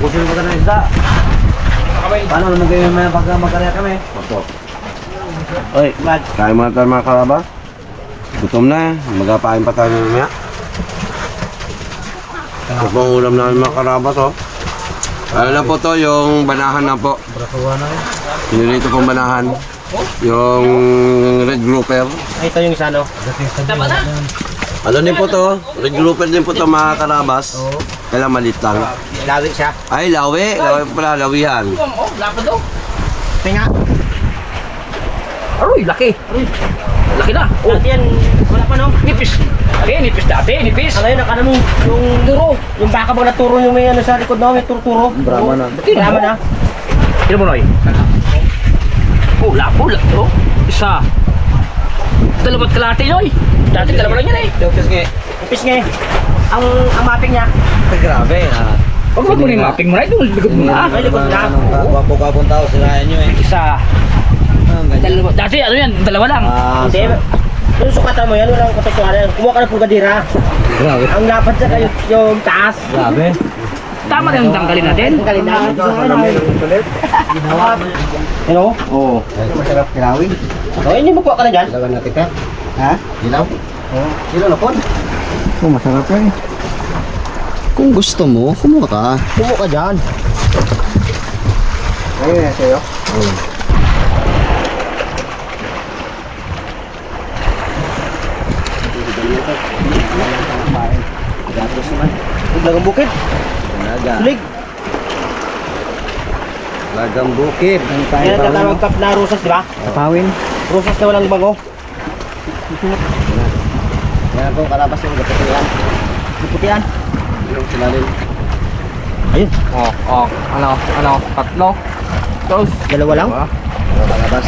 Busin mo ka ng isda. Paano naman kayo may pag magkarya kami? Opo. Oy, kain muna tayo mga karabas. Gutom na eh. Magapain pa tayo mamaya. Po ang ulam namin mga karabas oh. Ano na po to, yung banahan na po. Pinilito pong banahan. Yung red grouper. Ay, ito yung isa no? Tama na. Ano din po to? Red grouper din po to mga karabas. Kailang malit lang. Lawi siya. Ay, lawi. Lawi pala, lawihan. Oh, lapad daw. Tinga. Aroy, laki. Laki na. Oh, Dati yan, wala pa no? nipis. Laki, nipis dati, nipis. Ano yun, nakala mo, yung Duro. yung baka bang naturo yung may ano sa likod no, may turturo. Brahma na. Brahma na. Tira mo, Noy. Oh, lapo, lapo. Isa. Dalawa't kalate, Noy. Dati dalawa lang yan eh. Dopes nga. Ipis nga eh. Ang, ang mapping niya. Grabe ah. Huwag mo muna yung mapping mo na. Ito, likod mo na. Ay, likod na. Gwapo-gwapong tao, sirayan nyo eh. Isa. Dalawa. Dati, ano yan? Dalawa lang. Ah, Hindi. Yung sukatan mo yan, walang katotohanan. Kumuha ka ng pulgadira. Grabe. Ang lapad sa kayo, yung taas. Grabe. Tama na yung tanggalin natin. Ang galing na. Hello? Oo. Masarap kilawin. Oh, hindi mo kuha ka na dyan. Ilawan natin ka. Ha? Ilaw? Oo. Ilaw na po. Oh, masarap yan eh. Kung gusto mo, kumuha ka. Kumuha ka dyan. Ayun na sa'yo. Lagang bukid. Laga. Sulig. Lagang bukid. Yan ang tatawag kap na rusas, di ba? Tapawin. Rusas na walang bago. Yan po, karabas yung gapatilan. Putian. Yung silalim. Ayun. Oh, oh. Ano, ano, tatlo. Tapos, Dalawa lang. Yung karabas.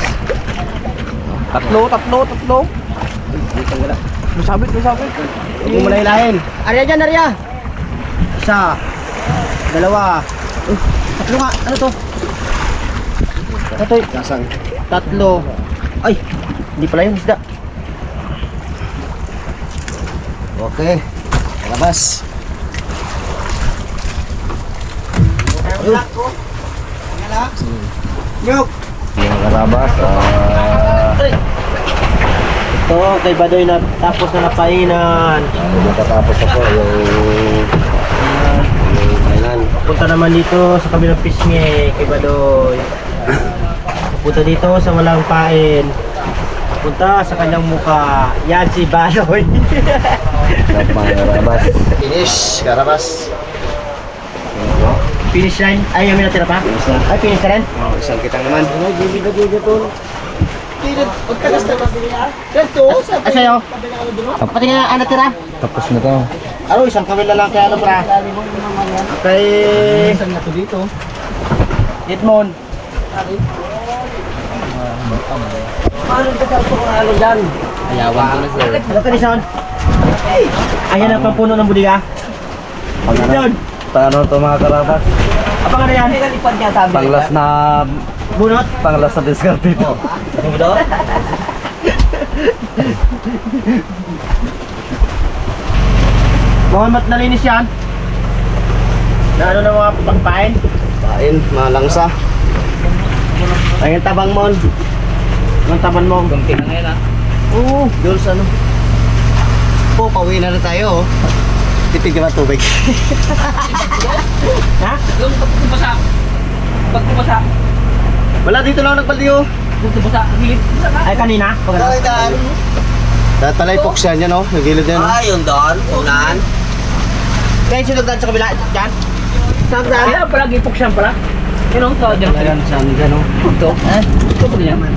tatlo, tatlo, tatlo. Dito wala. Masabit, masabit. Huwag mo malahilahin. Arya dyan, Arya. Isa. Dalawa. Uh, tatlo nga. Ano to? Ano to? Kasang. Tatlo. Ay, hindi pala yung isda. Okay. Karabas. Nyok. Yung karabas. ah, Ito, kay Badoy na tapos na napainan. Nakatapos na po yung... Punta naman dito sa kabilang pisngi kay Badoy. Punta dito sa walang pain. Punta sa kanyang muka. Yan si Badoy. Karabas. Finish. Karabas. finish line. Ay, may natira pa? Finish na. Ay, finish na rin? Oh, isang kitang naman. Ay, gigi na gigi tol. Pagkagas na kasi niya. Ganito, sabi. Ay, sa'yo. Pati nga, ano tira? Tapos na to. Aro, isang kawil na lang kaya ano pra. Kay... Saan na to dito? Edmond. Paano ba sa ito kung ano dyan? Ayawan ko na sir. Ano ka ni Son? Ayan ang pampuno ng budiga. Doon. Paano to mga karabas? Abang ano yan? Lipad niya sabi. Panglas na... Bunot. Panglas na discount dito. Ano daw? Muhammad nalinis yan. Na ano na mga pangpain? Pain. Malangsa. Ay, yung tabang mo. Yung taban mo. Kunti na ngayon ah. Oo. Doon sa ano. Po, pauwi na na tayo oh. Tipid ka ba tubig? Ha? Yung pag bumasa. Pag bumasa. Wala dito lang nagbaldi oh. Pag bumasa, gilid. Ay, kanina. Pag ano? Dahil pala yung poks yan yan oh. Nagilid yan. Ah, yun doon. Unan. Kaya sinugdan sa kabila. Diyan. Saan saan? Kaya pala, gipok siya pala. Yun ang tawag dyan. Ayan, saan dyan oh. Ito. Eh? Ito ba niya? Ano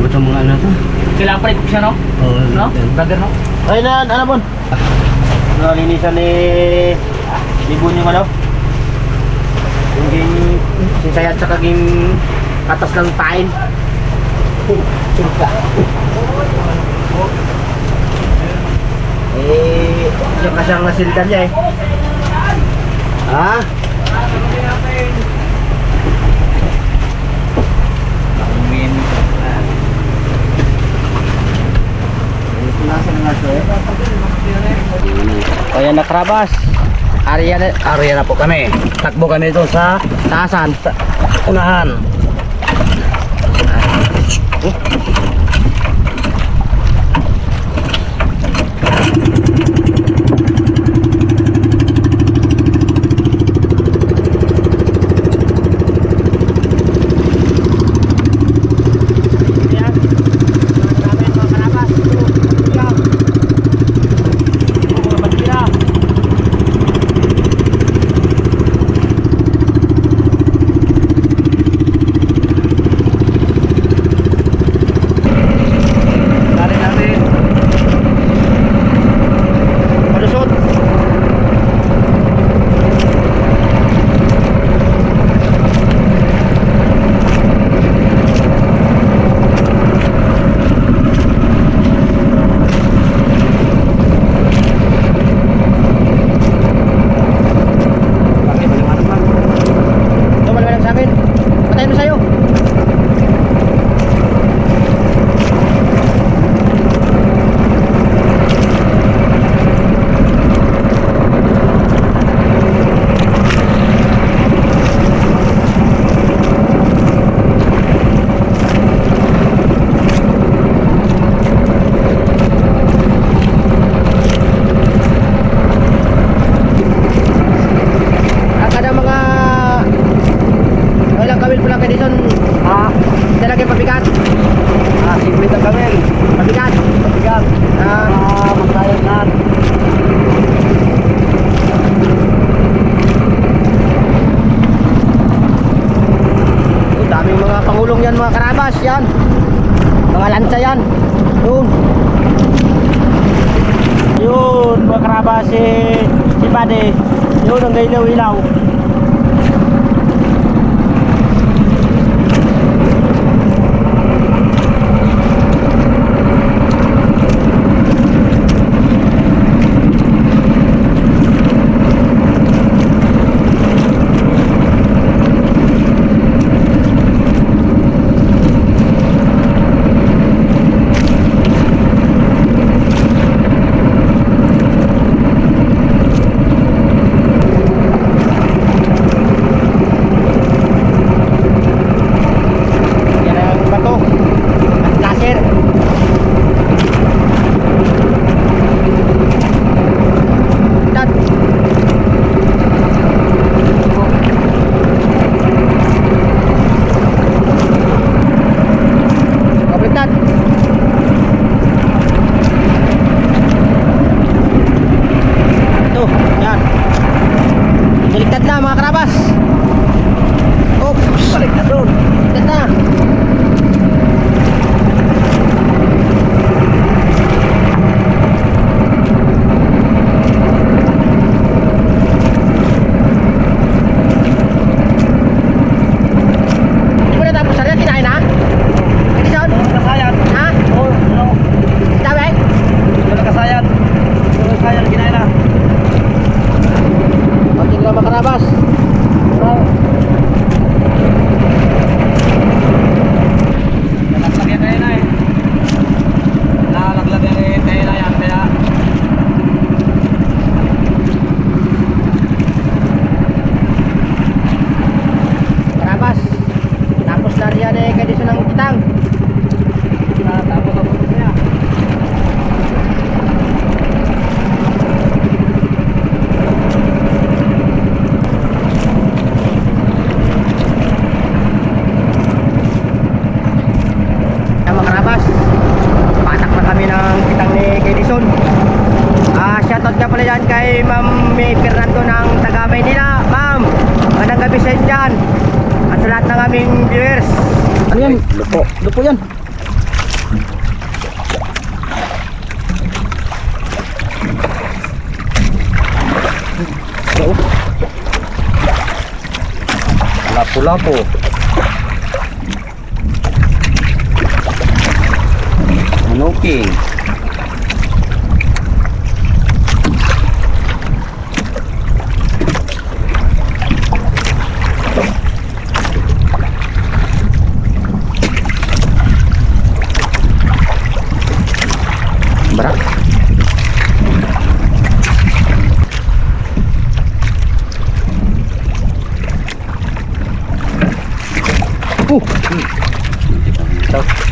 ba itong mga ano to? Kailangan pala ipok siya, no? Oh, No? Brother, no? Ay na, ano bon? Nalinisan ni ni Bun yung ano? Yung ging sinsayat sa kaging katas ng pain. eh, yung kasyang nasildan niya eh. Ha? O yan na krabas. area na, area na po kami. Takbo kami ito sa taasan, sa unahan. Dali Yun Lapu-lapu. Looking. Barak. Uh. Hmm. Ito.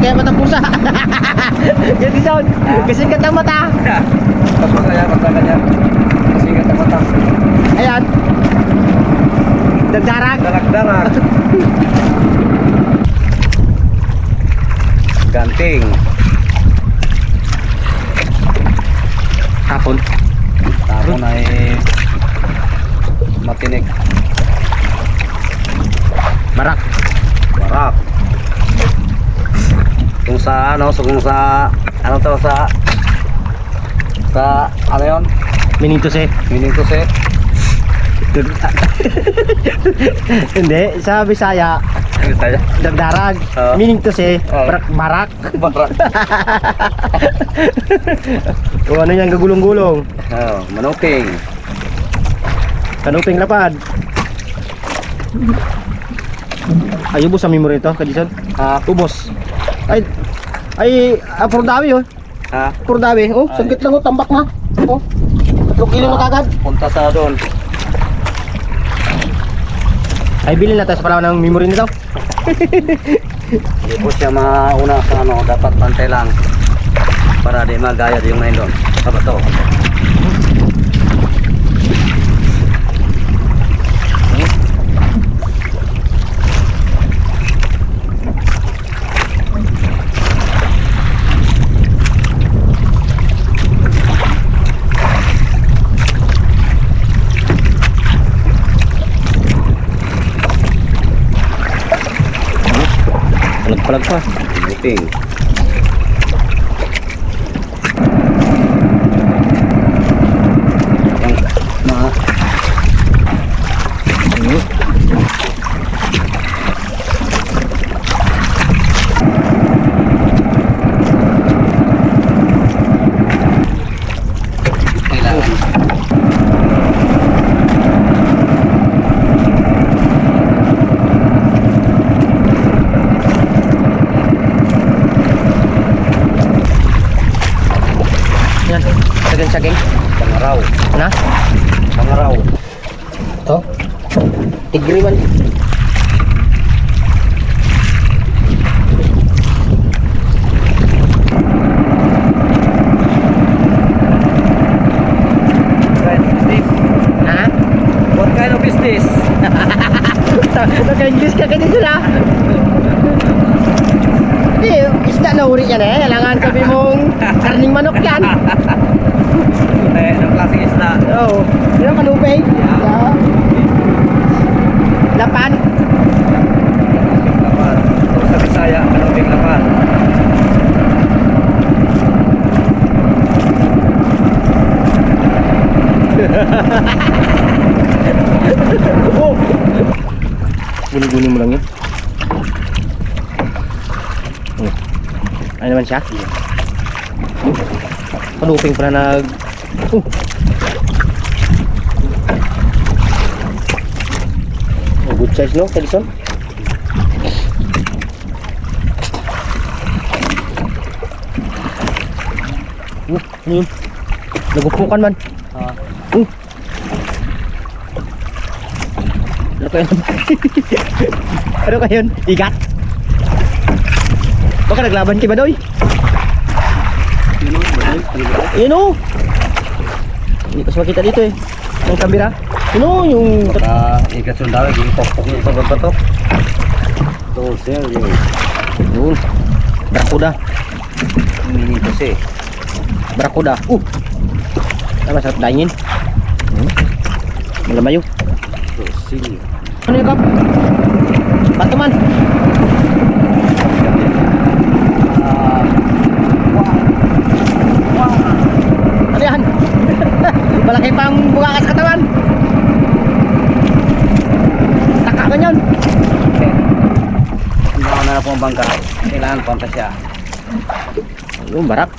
Kasigat ang mata. Tapos kaya, basta kanya. Kasi ka mata. Ayan. Dagdarag. Darak-darak. Ganting. Hapon. Tapon ay matinik. Barak. Barak. Sa ano, so kung sa ano to sa sa ano to say. Meaning to say, Hindi, sa Bisaya, dagdarag. Oo. Meaning to say, Oo. barak. barak. Barak. o ano yan, gagulong-gulong. Oh, manuping. Kanuping lapad. Ay, ubos ang memory ito, Kadison. Ha? Ubos. Ay, ay, ah, puro dami oh. Ha? Puro dami. Oh, Ay. saglit lang oh, tambak na. Oh. Tatlong kilo na kagad. Punta sa doon. Ay, bilhin na tayo sa palawan ng memory nito. Hindi po siya mauna sa ano, dapat pantay lang. Para di magaya yung ngayon doon. Sa bato. Palag-palag pa. Buting. Yang mga Kailangan. Yan, saging-saging. Pangaraw. Na? Pangaraw. To? Tigri man. Ha? What kind of business? Naka-English ka kanina sila. Hindi, isda na uri yan eh. Kailangan sabi mong karning manok yan. Eh, ng klaseng isda. Oo. Oh, yung kanupay. Yeah. Lapan. Lapan. Sa Bisaya, kanuping lapan. Oh! Guni-guni mo lang yun. Oh. Ano naman siya? Kanuping pala nag... Oh. Oh, good size no, Kalison? Oh, ano yun? Nagupukan man. Ah. Oh. Ano kaya ano kaya yun? Igat? Baka naglaban kay Badoy? Yun o! Hindi ko makita dito eh. Yung kamera. Yun o, yung... Baka ikat sundalo, yung pokpok niya sa bato. Ito, sir, yung Yun. Barakuda. meaning to say. Barakuda. Uh! Tama, sarap dahingin. Hmm. Malamayo. Sing. Ano yung kap? Bato man. Ah, Ano yan? Malaki pang bunga ka sa katawan. Taka man yun. Ang baka na na po ang bangka. Kailangan panta siya. Yung barak.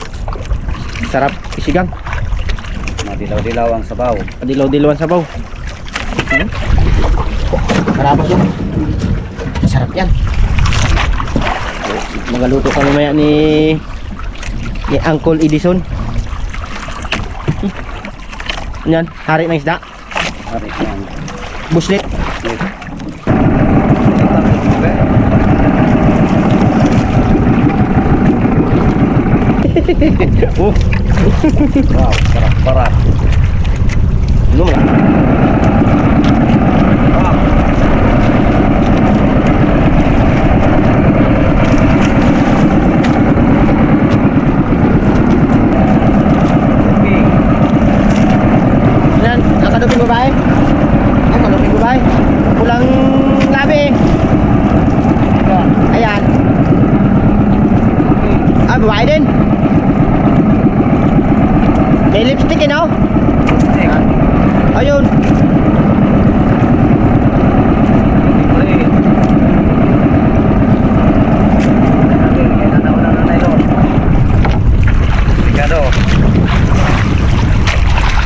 Sarap isigang. Madilaw-dilaw ang sabaw. Padilaw-dilawan sabaw. Hmm? Marabas yun. Masarap yan. Magaluto kami maya ni ni Uncle Edison. Hmm. Yan, hari ng isda. Hari yan. Buslit. Wait. oh, Wow, sarap, sarap. ano mga? Sarap. Okay. Yan, ang kanuping babae. Ang kanuping babae. Pulang labi. Ayan. Ah, babae din. May lipstick, eh, no? Ayun.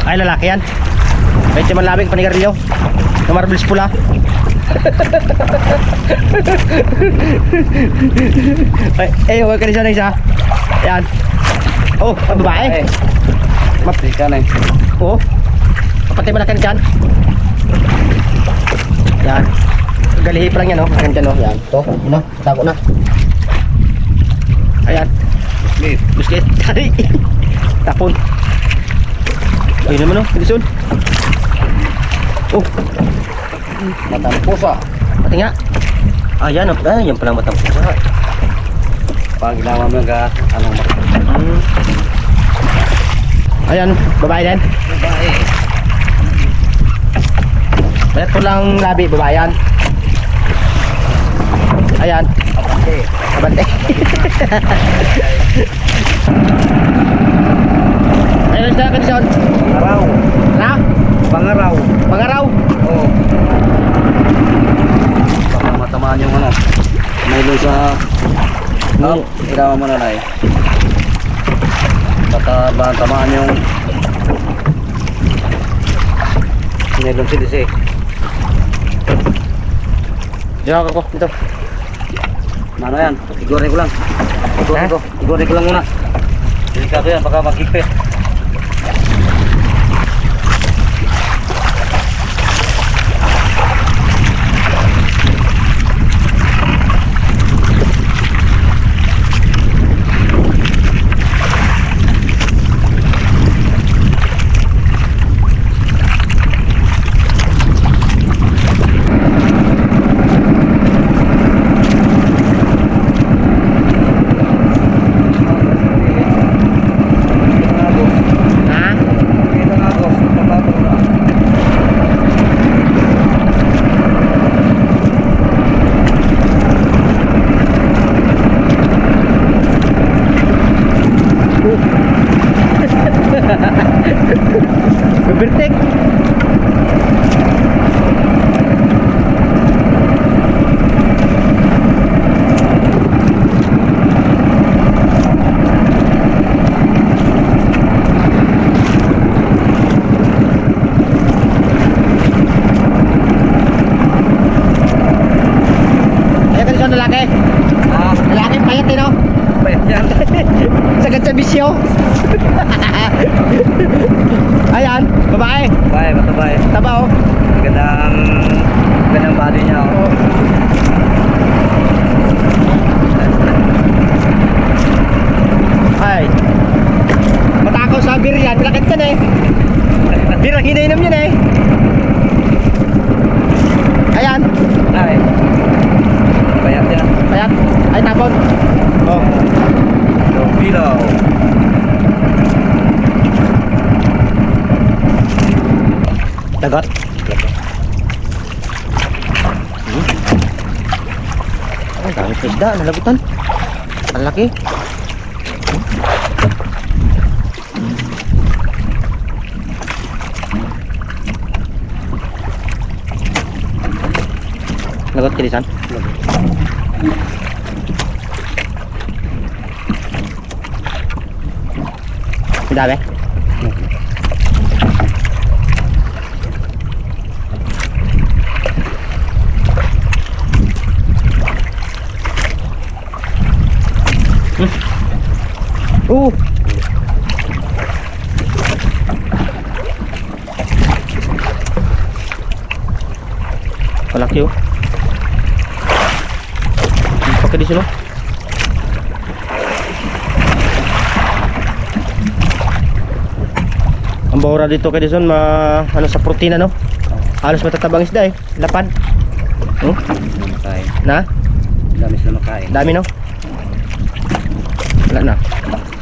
Ay, lalaki yan. Medyo malabing panigarilyo. Na marbles pula. ay, eh, huwag ka rin siya na isa. Ayan. Oh, ang babae. Mapti ka na eh. Oo. Kapatid mo na kan dyan. Yan. Galihi pa lang yan, oh. Kan dyan, oh. Yan. Ito, ano, tago na. Ayan. Please. Biscuit. Ay. Tapon. Ayun naman, oh. Bilisun. Oh, Matang pusa. pati nga. Ayan, oh. Ah, yan pala matang pusa. Pag ginawa mo ka, anong mak- Hmm. Ayan, babae din. Babae. Bayat ko lang labi, babae yan. Ayan. Abante. Abante. Ayun sila kondisyon. Pangaraw. Pangaraw. Pangaraw. Oo. Baka matamaan yung ano. May doon sa... No, ilawan mo na na eh. Baka ba tamaan yung... Nilong si Dise. Diyan ako dito. Ano yan? Igore ko lang. Igore Ha? ko. Igore ko lang muna. Delikado yan, baka magkipit. Bibirtik. Ayan kondisyon lalaki. Ah, Lalaki payat eh no? pwede yan. Sagad sa bisyo. Ayan, babae. Bye, matabay. Taba oh. Gandang... Gandang body niya. Oh. Ay. Matakaw sa beer yan. Malakit yan eh. Beer ang hinainom yun eh. Ayan. Ay. Payat yan. Ayan. Ay tapon. Oh. Yung pillow. Dagat. Ang dami isda. Nalagutan. Ang laki. Lagot kilisan. Ang dami. Oo. Malaki oh. Pagka di sila. Ang bahura dito kay Dison, ma, ano sa protina no? Halos matatabang isda eh. Lapad. Hmm? Makain. Na? Dami sila makain. Dami no? Wala na.